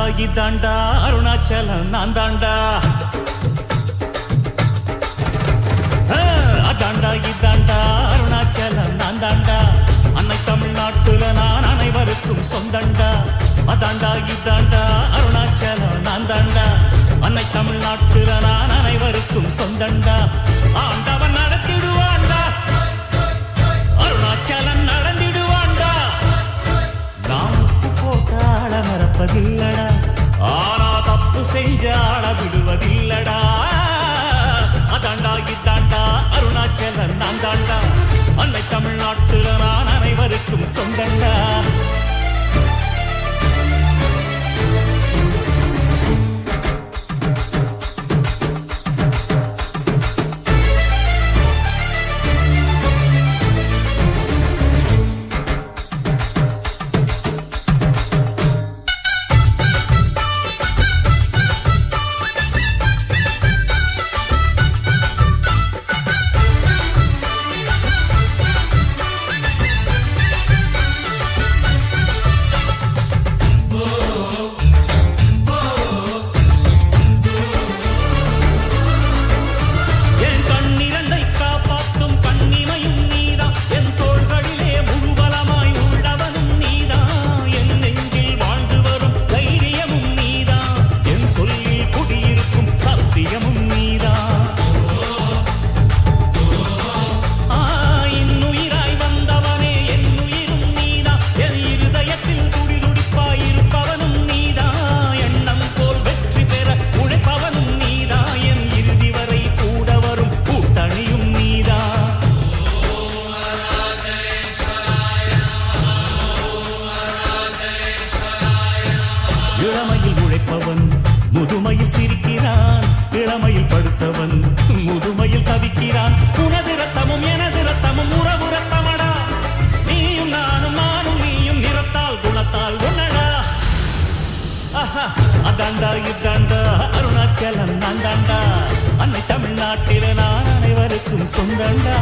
தாண்டா இதாண்டா அருணாச்சலம் நான் தாண்டா அதாண்டா இதாண்டா அருணாச்சலம் நான் தாண்டா அன்னை தமிழ்நாட்டுல நான் அனைவருக்கும் சொந்தண்டா. அதாண்டா இதாண்டா அருணாச்சலம் நான் தாண்டா அன்னை தமிழ்நாட்டுல நான் அனைவருக்கும் சொந்தண்டா. ஆண்டவன் நடத்திடுவாண்டா. அருணாச்சலம் நடந்திடுவாண்டா. நாம் போட்டாள மறப்பதில்லடா. ஆனா தப்பு செஞ்ச ஆள விடுவதில்லடா. அதாண்டா இதாண்டா அருணாச்சலன் நான் தாண்டா அன்னை தமிழ்நாட்டுல நான் அனைவருக்கும் சொந்தண்டா முதுமையில் சிரிக்கிறான் இளமையில் படுத்தவன் முதுமையில் தவிக்கிறான். உனது ரத்தமும் எனது ரத்தமும் உறவு ரத்தமடா நீயும் நானும் நானும் நீயும் நிறத்தால் குணத்தால் உன்னடா அதாண்டா இதாண்டா அருணாச்சலம் நான் தாண்டா அன்னை தமிழ்நாட்டில நான் அனைவருக்கும் சொந்தண்டா.